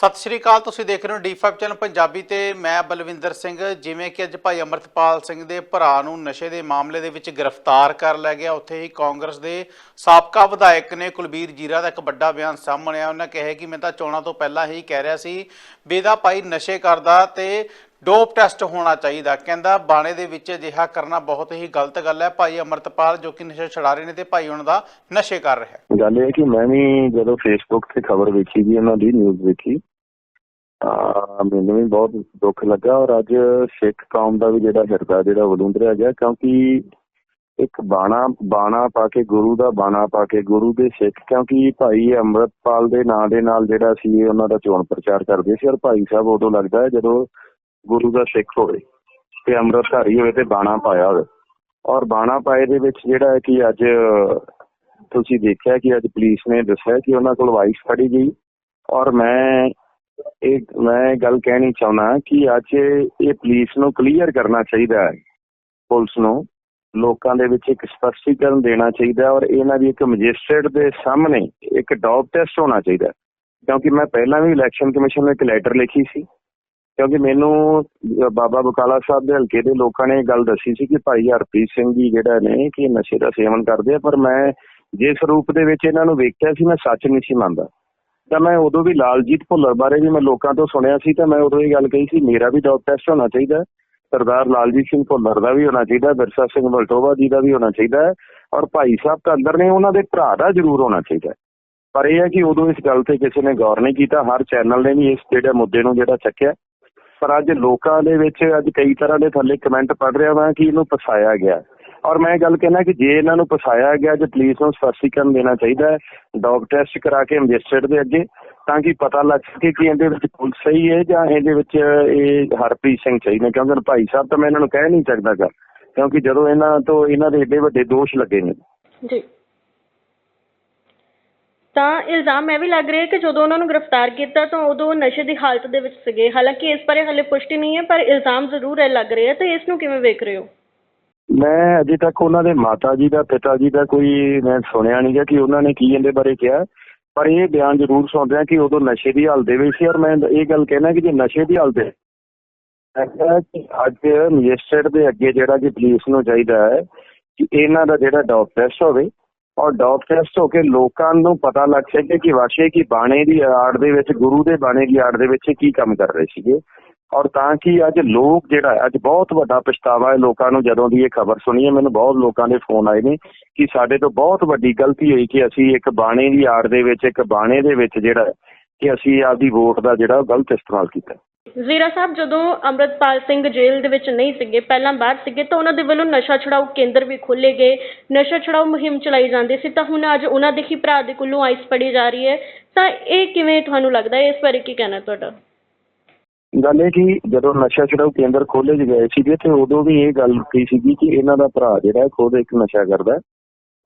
ਸਤਿ ਸ਼੍ਰੀ ਅਕਾਲ, ਤੁਸੀਂ ਦੇਖ ਰਹੇ ਹੋ ਡੀ5 ਚੈਨਲ ਪੰਜਾਬੀ ਤੇ ਮੈਂ ਬਲਵਿੰਦਰ ਸਿੰਘ, ਜਿਵੇਂ ਕਿ ਅੱਜ ਭਾਈ ਅਮਰਤਪਾਲ ਸਿੰਘ ਦੇ ਭਰਾ ਨੂੰ ਨਸ਼ੇ ਦੇ ਮਾਮਲੇ ਦੇ ਵਿੱਚ ਗ੍ਰਿਫਤਾਰ ਕਰ ਲਿਆ ਗਿਆ। ਉੱਥੇ ਹੀ ਕਾਂਗਰਸ ਦੇ ਸਾਬਕਾ ਵਿਧਾਇਕ ਨੇ ਕੁਲਬੀਰ ਜੀਰਾ ਦਾ ਇੱਕ ਵੱਡਾ ਬਿਆਨ ਸਾਹਮਣੇ ਆਇਆ। ਉਹਨਾਂ ਕਿਹਾ ਕਿ ਮੈਂ ਤਾਂ ਚੋਣਾਂ ਤੋਂ ਪਹਿਲਾਂ ਹੀ ਕਹਿ ਰਿਹਾ ਸੀ ਬੇਦਾ ਭਾਈ ਨਸ਼ੇ ਕਰਦਾ ਤੇ ਡੋਪ ਟੈਸਟ ਹੋਣਾ ਚਾਹੀਦਾ। ਕਹਿੰਦਾ, ਬਾਣੇ ਦੇ ਵਿੱਚ ਅਜਿਹਾ ਕਰਨਾ ਬਹੁਤ ਹੀ ਗਲਤ ਗੱਲ ਹੈ ਭਾਈ ਅਮਰਤਪਾਲ, ਜੋ ਕਿ ਨਸ਼ਾ ਛੁਡਾ ਰਹੇ ਨੇ ਤੇ ਭਾਈ ਉਹਨਾਂ ਦਾ ਨਸ਼ੇ ਕਰ ਰਿਹਾ ਗੱਲ ਇਹ ਕਿ ਮੈਂ ਵੀ ਜਦੋਂ ਫੇਸਬੁੱਕ ਤੇ ਖਬਰ ਵੇਖੀ ਜੀ ਉਹਨਾਂ ਦੀ ਨਿਊਜ਼ ਵੇਖੀ ਮੈਨੂੰ ਵੀ ਬਹੁਤ ਦੁੱਖ ਲੱਗਾ ਔਰ ਅੱਜ ਸਿੱਖ ਕੌਮ ਦਾ ਵੀ ਜਿਹੜਾ ਹਿਰਦਾ ਜਿਹੜਾ ਵਲੂੰਦਰਿਆ ਗਿਆ ਕਿਉਂਕਿ ਇੱਕ ਬਾਣਾ ਬਾਣਾ ਪਾ ਕੇ ਗੁਰੂ ਦਾ ਬਾਣਾ ਪਾ ਕੇ ਗੁਰੂ ਦੇ ਸਿੱਖ, ਕਿਉਂਕਿ ਭਾਈ ਅੰਮ੍ਰਿਤਪਾਲ ਦੇ ਨਾਂ ਦੇ ਨਾਲ ਜਿਹੜਾ ਸੀ, ਉਹਨਾਂ ਦਾ ਚੋਣ ਪ੍ਰਚਾਰ ਕਰਦੇ ਸੀ ਔਰ ਭਾਈ ਸਾਹਿਬ ਉਦੋਂ ਲੱਗਦਾ ਹੈ ਜਦੋਂ ਗੁਰੂ ਦਾ ਸਿੱਖ ਹੋਵੇ ਤੇ ਅੰਮ੍ਰਿਤਧਾਰੀ ਹੋਵੇ ਤੇ ਬਾਣਾ ਪਾਇਆ ਹੋਵੇ। ਔਰ ਬਾਣਾ ਪਾਏ ਦੇ ਵਿੱਚ ਜਿਹੜਾ ਹੈ ਕਿ ਅੱਜ ਤੁਸੀਂ ਦੇਖਿਆ ਕਿ ਅੱਜ ਪੁਲਿਸ ਨੇ ਦੱਸਿਆ ਕਿ ਉਹਨਾਂ ਕੋਲ ਵਾਈਸ ਫੜੀ ਗਈ ਔਰ ਮੈਂ ਇਹ ਮੈਂ ਇਹ ਗੱਲ ਕਹਿਣੀ ਚਾਹੁੰਦਾ ਕਿ ਅੱਜ ਇਹ ਪੁਲਿਸ ਨੂੰ ਕਲੀਅਰ ਕਰਨਾ ਚਾਹੀਦਾ ਹੈ। ਪੁਲਿਸ ਨੂੰ ਲੋਕਾਂ ਦੇ ਵਿੱਚ ਇੱਕ ਸਪਸ਼ਟੀਕਰਨ ਦੇਣਾ ਚਾਹੀਦਾ ਔਰ ਇਹਨਾਂ ਦੀ ਇੱਕ ਮੈਜਿਸਟ੍ਰੇਟ ਦੇ ਸਾਹਮਣੇ ਇੱਕ ਡੌਪ ਟੈਸਟ ਹੋਣਾ ਚਾਹੀਦਾ ਕਿਉਂਕਿ ਮੈਂ ਪਹਿਲਾਂ ਵੀ ਇਲੈਕਸ਼ਨ ਕਮਿਸ਼ਨ ਨੂੰ ਇੱਕ ਲੈਟਰ ਲਿਖੀ ਸੀ। ਕਿਉਂਕਿ ਮੈਨੂੰ ਬਾਬਾ ਬਕਾਲਾ ਸਾਹਿਬ ਦੇ ਹਲਕੇ ਦੇ ਲੋਕਾਂ ਨੇ ਇਹ ਗੱਲ ਦੱਸੀ ਸੀ ਕਿ ਭਾਈ ਹਰਪ੍ਰੀਤ ਸਿੰਘ ਜੀ ਜਿਹੜਾ ਨੇ ਕਿ ਨਸ਼ੇ ਦਾ ਸੇਵਨ ਕਰਦੇ ਆ, ਪਰ ਮੈਂ ਜਿਸ ਰੂਪ ਦੇ ਵਿੱਚ ਇਹਨਾਂ ਨੂੰ ਵੇਖਿਆ ਸੀ, ਮੈਂ ਸੱਚ ਨਹੀਂ ਸੀ ਮੰਨਦਾ। ਤਾਂ ਮੈਂ ਉਦੋਂ ਵੀ ਲਾਲਜੀਤ ਭੁੱਲਰ ਬਾਰੇ ਵੀ ਮੈਂ ਲੋਕਾਂ ਤੋਂ ਸੁਣਿਆ ਸੀ ਤਾਂ ਮੈਂ ਉਦੋਂ ਇਹ ਗੱਲ ਕਹੀ ਸੀ, ਮੇਰਾ ਵੀ ਡੌਪ ਟੈਸਟ ਹੋਣਾ ਚਾਹੀਦਾ ਸਰਦਾਰ ਲਾਲਜੀਤ ਸਿੰਘ ਭੁੱਲਰ ਦਾ ਵੀ ਹੋਣਾ ਚਾਹੀਦਾ ਬਿਰਸਾ ਸਿੰਘ ਵਲਟੋਵਾ ਜੀ ਦਾ ਵੀ ਹੋਣਾ ਚਾਹੀਦਾ ਔਰ ਭਾਈ ਸਾਹਿਬ ਤਾਂ ਅੰਦਰ ਨੇ ਉਹਨਾਂ ਦੇ ਭਰਾ ਦਾ ਜ਼ਰੂਰ ਹੋਣਾ ਚਾਹੀਦਾ ਪਰ ਇਹ ਹੈ ਕਿ ਉਦੋਂ ਇਸ ਗੱਲ ਤੇ ਕਿਸੇ ਨੇ ਗੌਰ ਨਹੀਂ ਕੀਤਾ, ਹਰ ਚੈਨਲ ਨੇ ਵੀ ਇਸ ਜਿਹੜੇ ਮੁੱਦੇ ਨੂੰ ਜਿਹੜਾ ਚੱਕਿਆ। ਪਰ ਅੱਜ ਲੋਕਾਂ ਦੇ ਵਿੱਚ ਅੱਜ ਕਈ ਤਰ੍ਹਾਂ ਦੇ ਥੱਲੇ ਕਮੈਂਟ ਪੜ ਰਿਹਾ ਵਾਂ ਕਿ ਇਹਨੂੰ ਫਸਾਇਆ ਗਿਆ ਔਰ ਮੈਂ ਇਹ ਗੱਲ ਕਹਿਣਾ ਕਿ ਜੇ ਇਹਨਾਂ ਨੂੰ ਫਸਾਇਆ ਗਿਆ, ਜੇ ਪੁਲਿਸ ਨੂੰ ਸਪਸ਼ਟੀਕਰਨ ਦੇਣਾ ਚਾਹੀਦਾ ਹੈ, ਡੌਗ ਟੈਸਟ ਕਰਾ ਕੇ ਮੈਜਿਸਟਰੇਟ ਦੇ ਅੱਗੇ, ਤਾਂ ਕਿ ਪਤਾ ਲੱਗ ਸਕੇ ਕਿ ਇਹਦੇ ਵਿੱਚ ਪੁਲਿਸ ਸਹੀ ਹੈ ਜਾਂ ਇਹਦੇ ਵਿੱਚ ਇਹ ਹਰਪ੍ਰੀਤ ਸਿੰਘ ਸਹੀ ਨੇ। ਕਿਉਂਕਿ ਭਾਈ ਸਾਹਿਬ ਤਾਂ ਮੈਂ ਇਹਨਾਂ ਨੂੰ ਕਹਿ ਨਹੀਂ ਸਕਦਾਗਾ ਕਿਉਂਕਿ ਜਦੋਂ ਇਹਨਾਂ ਤੋਂ ਇਹਨਾਂ ਦੇ ਏਡੇ ਵੱਡੇ ਦੋਸ਼ ਲੱਗੇ ਨੇ। ਜੀ। ਤਾਂ ਇਲਜ਼ਾਮ ਇਹ ਵੀ ਲੱਗ ਰਿਹਾ ਕਿ ਜਦੋਂ ਉਹਨਾਂ ਨੂੰ ਗ੍ਰਿਫਤਾਰ ਕੀਤਾ ਤਾਂ ਉਦੋਂ ਨਸ਼ੇ ਦੀ ਹਾਲਤ ਦੇ ਵਿੱਚ ਸੀਗੇ। ਹਾਲਾਂਕਿ ਇਸ ਬਾਰੇ ਹਲੇ ਪੁਸ਼ਟੀ ਨਹੀਂ ਹੈ, ਪਰ ਇਲਜ਼ਾਮ ਜ਼ਰੂਰ ਇਹ ਲੱਗ ਰਿਹਾ ਤੇ ਇਸ ਨੂੰ ਕਿਵੇਂ ਵੇਖ ਰਹੇ ਹੋ? ਮੈਂ ਅਜੇ ਤੱਕ ਉਹਨਾਂ ਦੇ ਮਾਤਾ ਜੀ ਦਾ, ਪਿਤਾ ਜੀ ਦਾ ਕੋਈ ਮੈਂ ਸੁਣਿਆ ਨਹੀਂ ਕਿ ਉਹਨਾਂ ਨੇ ਕੀ ਇਹਦੇ ਬਾਰੇ ਕਿਹਾ। ਪਰ ਇਹ ਬਿਆਨ ਜ਼ਰੂਰ ਸੁਣ ਰਿਹਾ ਕਿ ਉਦੋਂ ਨਸ਼ੇ ਦੀ ਹਾਲਤ ਦੇ ਵਿੱਚ ਸੀ। ਔਰ ਮੈਂ ਇਹ ਗੱਲ ਕਹਿਣਾ ਕਿ ਜੇ ਨਸ਼ੇ ਦੀ ਹਾਲਤ ਹੈ ਅੱਜ ਮੈਜਿਸਟਰੇਟ ਦੇ ਅੱਗੇ ਜਿਹੜਾ ਕਿ ਪੁਲਿਸ ਨੂੰ ਚਾਹੀਦਾ ਹੈ ਕਿ ਇਹਨਾਂ ਦਾ ਜਿਹੜਾ ਡੌਪ ਟੈਸਟ ਹੋਵੇ। ਔਰ ਡੌਪ ਟੈਸਟ ਹੋ ਕੇ ਲੋਕਾਂ ਨੂੰ ਪਤਾ ਲੱਗ ਸਕੇ ਕਿ ਵਾਸ਼ੇ ਕੀ ਬਾਣੇ ਦੀ ਆੜ ਦੇ ਵਿੱਚ, ਗੁਰੂ ਦੇ ਬਾਣੇ ਦੀ ਆੜ ਦੇ ਵਿੱਚ ਇਹ ਕੀ ਕੰਮ ਕਰ ਰਹੇ ਸੀਗੇ। ਔਰ ਤਾਂ ਕਿ ਅੱਜ ਲੋਕ ਜਿਹੜਾ ਅੱਜ ਬਹੁਤ ਵੱਡਾ ਪਛਤਾਵਾ ਹੈ ਲੋਕਾਂ ਨੂੰ ਜਦੋਂ ਦੀ ਇਹ ਖਬਰ ਸੁਣੀ ਹੈ, ਮੈਨੂੰ ਬਹੁਤ ਲੋਕਾਂ ਦੇ ਫੋਨ ਆਏ ਨੇ ਕਿ ਸਾਡੇ ਤੋਂ ਬਹੁਤ ਵੱਡੀ ਗਲਤੀ ਹੋਈ ਕਿ ਅਸੀਂ ਇੱਕ ਬਾਣੇ ਦੀ ਆੜ ਦੇ ਵਿੱਚ, ਇੱਕ ਬਾਣੇ ਦੇ ਵਿੱਚ ਜਿਹੜਾ ਕਿ ਅਸੀਂ ਆਪਦੀ ਵੋਟ ਦਾ ਜਿਹੜਾ ਗਲਤ ਇਸਤੇਮਾਲ ਕੀਤਾ। ਜ਼ੀਰਾ ਸਾਹਿਬ, ਜਦੋਂ ਅੰਮ੍ਰਿਤਪਾਲ ਸਿੰਘ ਜੇਲ੍ਹ ਦੇ ਵਿੱਚ ਨਹੀਂ ਸੀਗੇ, ਪਹਿਲਾਂ ਬਾਹਰ ਸੀਗੇ, ਤਾਂ ਉਹਨਾਂ ਦੇ ਵੱਲੋਂ ਨਸ਼ਾ ਛੁਡਾਊ ਕੇਂਦਰ ਵੀ ਖੋਲ੍ਹੇ ਗਏ। ਨਸ਼ਾ ਛੁਡਾਊ ਮੁਹਿੰਮ ਚਲਾਈ ਜਾਂਦੀ ਸੀ, ਤਾਂ ਹੁਣ ਅੱਜ ਉਹਨਾਂ ਦੇ ਹੀ ਭਰਾ ਦੇ ਕੋਲੋਂ ਆਈਸ ਪੜੀ ਜਾ ਰਹੀ ਹੈ। ਤਾਂ ਇਹ ਕਿਵੇਂ ਤੁਹਾਨੂੰ ਲੱਗਦਾ ਹੈ? ਇਸ ਬਾਰੇ ਕੀ ਕਹਿਣਾ ਤੁਹਾਡਾ? ਗੱਲ ਇਹ ਕਿ ਜਦੋਂ ਨਸ਼ਾ ਛਡਾਊ ਕੇਂਦਰ ਖੋਲੇ ਗਏ ਸੀਗੇ ਤੇ ਉਦੋਂ ਵੀ ਇਹ ਗੱਲ ਕੀ ਸੀਗੀ ਕਿ ਇਹਨਾਂ ਦਾ ਭਰਾ ਜਿਹੜਾ ਖੁਦ ਇੱਕ ਨਸ਼ਾ ਕਰਦਾ ਹੈ।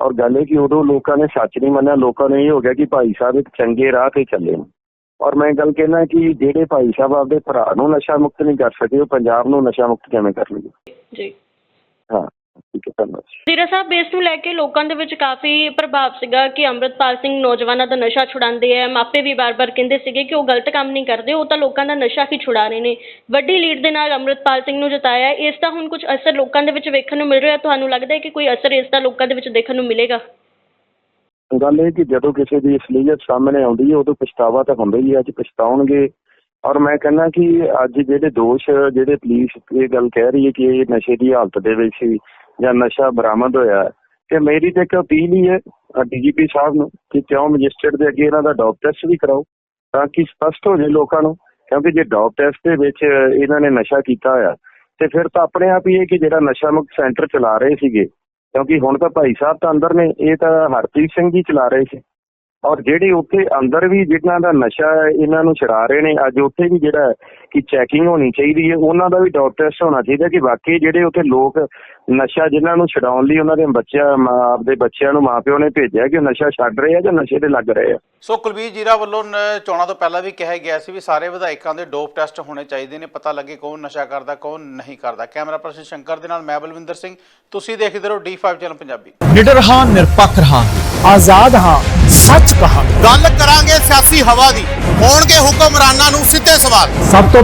ਔਰ ਗੱਲ ਇਹ ਕਿ ਉਦੋਂ ਲੋਕਾਂ ਨੇ ਸੱਚ ਨਹੀਂ ਮੰਨਿਆ ਲੋਕਾਂ ਨੂੰ ਇਹ ਹੋ ਗਿਆ ਕਿ ਭਾਈ ਸਾਹਿਬ ਇੱਕ ਚੰਗੇ ਰਾਹ ਤੇ ਚੱਲੇ ਨੇ। ਔਰ ਮੈਂ ਗੱਲ ਕਹਿਣਾ ਕਿ ਜਿਹੜੇ ਭਾਈ ਸਾਹਿਬ ਆਪਦੇ ਭਰਾ ਨੂੰ ਨਸ਼ਾ ਮੁਕਤ ਨਹੀਂ ਕਰ ਸਕੇ ਉਹ ਪੰਜਾਬ ਨੂੰ ਨਸ਼ਾ ਮੁਕਤ ਕਿਵੇਂ ਕਰਨਗੇ ਜੀ। ਹਾਂ। ਠੀਕ ਹੈ ਧੰਨਵਾਦ। ਜ਼ੀਰਾ ਸਾਹਿਬ ਇਸ ਨੂੰ ਲੈ ਕੇ ਲੋਕਾਂ ਦੇ ਵਿੱਚ ਕਾਫੀ ਪ੍ਰਭਾਵ ਸੀਗਾ ਕਿ ਅੰਮ੍ਰਿਤਪਾਲ ਸਿੰਘ ਨੌਜਵਾਨਾਂ ਦਾ ਨਸ਼ਾ ਛੁਡਾਉਂਦੇ ਆ। ਮਾਪੇ ਵੀ ਬਾਰ-ਬਾਰ ਕਹਿੰਦੇ ਸੀਗੇ ਕਿ ਉਹ ਗਲਤ ਕੰਮ ਨਹੀਂ ਕਰਦੇ ਉਹ ਤਾਂ ਲੋਕਾਂ ਦਾ ਨਸ਼ਾ ਹੀ ਛੁਡਾ ਰਹੇ ਨੇ। ਵੱਡੀ ਲੀਡ ਦੇ ਨਾਲ ਅੰਮ੍ਰਿਤਪਾਲ ਸਿੰਘ ਨੂੰ ਜਿਤਾਇਆ। ਹੈ। ਇਸ ਦਾ ਹੁਣ ਕੁਝ ਅਸਰ ਲੋਕਾਂ ਦੇ ਵਿੱਚ ਵੇਖਣ ਨੂੰ ਮਿਲ ਰਿਹਾ। ਤੁਹਾਨੂੰ ਲੱਗਦਾ ਹੈ ਕਿ ਕੋਈ ਅਸਰ ਇਸ ਦਾ ਲੋਕਾਂ ਦੇ ਵਿੱਚ ਦੇਖਣ ਨੂੰ ਮਿਲੇਗਾ? ਗੱਲ ਇਹ ਕਿ ਜਦੋਂ ਕਿਸੇ ਦੀ ਅਸਲੀਅਤ ਸਾਹਮਣੇ ਆਉਂਦੀ ਹੈ ਉਦੋਂ ਪਛਤਾਵਾ ਤਾਂ ਹੁੰਦਾ ਹੀ ਹੈ ਅੱਜ ਪਛਤਾਉਣਗੇ। ਔਰ ਮੈਂ ਕਹਿੰਦਾ ਕਿ ਅੱਜ ਜਿਹੜੇ ਦੋਸ਼ ਜਿਹੜੇ ਪੁਲਿਸ ਇਹ ਗੱਲ ਕਹਿ ਰਹੀ ਹੈ ਕਿ ਇਹ ਨਸ਼ੇ ਦੀ ਹਾਲਤ ਦੇ ਵਿੱਚ ਸੀ ਜਾਂ ਨਸ਼ਾ ਬਰਾਮਦ ਹੋਇਆ ਹੈ, ਮੇਰੀ ਤੇ ਇੱਕ ਅਪੀਲ ਹੀ ਹੈ ਡੀਜੀਪੀ ਸਾਹਿਬ ਨੂੰ ਕਿ ਕਿਉਂ ਮੈਜਿਸਟਰੇਟ ਦੇ ਅੱਗੇ ਇਹਨਾਂ ਦਾ ਡੌਪ ਟੈਸਟ ਵੀ ਕਰਾਓ ਤਾਂ ਕਿ ਸਪਸ਼ਟ ਹੋ ਜਾਏ ਲੋਕਾਂ ਨੂੰ ਕਿਉਂਕਿ ਜੇ ਡੌਪ ਟੈਸਟ ਦੇ ਵਿੱਚ ਇਹਨਾਂ ਨੇ ਨਸ਼ਾ ਕੀਤਾ ਹੋਇਆ ਤੇ ਫਿਰ ਤਾਂ ਆਪਣੇ ਆਪ ਹੀ ਇਹ ਕਿ ਜਿਹੜਾ ਨਸ਼ਾ ਮੁਕਤ ਸੈਂਟਰ ਚਲਾ ਰਹੇ ਸੀਗੇ ਕਿਉਂਕਿ ਹੁਣ ਤਾਂ ਭਾਈ ਸਾਹਿਬ ਤਾਂ ਅੰਦਰ ਨੇ ਇਹ ਤਾਂ ਹਰਪ੍ਰੀਤ ਸਿੰਘ ਜੀ ਚਲਾ ਰਹੇ ਸੀ ਔਰ ਜਿਹੜੇ ਉੱਥੇ ਅੰਦਰ ਵੀ ਜਿਨ੍ਹਾਂ ਦਾ ਨਸ਼ਾ ਇਹਨਾਂ ਨੂੰ ਛਡਾ ਰਹੇ ਨੇ ਅੱਜ ਉੱਥੇ ਵੀ ਜਿਹੜਾ ਕਿ ਚੈਕਿੰਗ ਹੋਣੀ ਚਾਹੀਦੀ ਹੈ ਉਹਨਾਂ ਦਾ ਵੀ ਡੌਟ ਟੈਸਟ ਹੋਣਾ ਚਾਹੀਦਾ ਕਿ ਵਾਕਈ ਜਿਹੜੇ ਉੱਥੇ ਲੋਕ ਨਸ਼ਾ ਜਿਨ੍ਹਾਂ ਨੂੰ ਛਡਾਉਣ ਲਈ ਉਹਨਾਂ ਦੇ ਬੱਚਿਆਂ ਮਾਂ- ਆਪਦੇ ਬੱਚਿਆਂ ਨੂੰ ਮਾਪਿਓ ਨੇ ਭੇਜਿਆ ਕਿ ਨਸ਼ਾ ਛੱਡ ਰਹੇ ਆ ਜਾਂ ਨਸ਼ੇ ਤੇ ਲੱਗ ਰਹੇ ਆ? ਸੋ ਕੁਲਬੀਰ ਜੀਰਾ ਵੱਲੋਂ ਚੋਣਾਂ ਤੋਂ ਪਹਿਲਾਂ ਵੀ ਕਿਹਾ ਗਿਆ ਸੀ ਵੀ ਸਾਰੇ ਵਿਧਾਇਕਾਂ ਦੇ ਡੋਪ ਟੈਸਟ ਹੋਣੇ ਚਾਹੀਦੇ ਨੇ ਪਤਾ ਲੱਗੇ ਕੌਣ ਨਸ਼ਾ ਕਰਦਾ ਕੌਣ ਨਹੀਂ ਕਰਦਾ। ਕੈਮਰਾ ਪਰਸਨ ਸ਼ੰਕਰ ਦੇ ਨਾਲ ਮੈਂ ਬਲਵਿੰਦਰ ਸਿੰਘ। ਤੁਸੀਂ ਦੇਖਦੇ ਰਹੋ ਡੀ5 ਚੈਨਲ ਪੰਜਾਬੀ। ਨਿਡਰ ਹਾਂ ਨਿਰਪੱਖ ਰਹਾਂਗੇ। ਆਜ਼ਾਦ ਹਾਂ ਸੱਚ ਕਹਾਂਗੇ। ਗੱਲ ਕਰਾਂਗੇ ਸਿਆਸੀ ਹਵਾ ਦੀ। ਹੋਣਗੇ ਹੁਕਮਰਾਨਾਂ ਨੂੰ ਸਿੱਧੇ ਸਵਾਲ। ਸਭ ਤੋਂ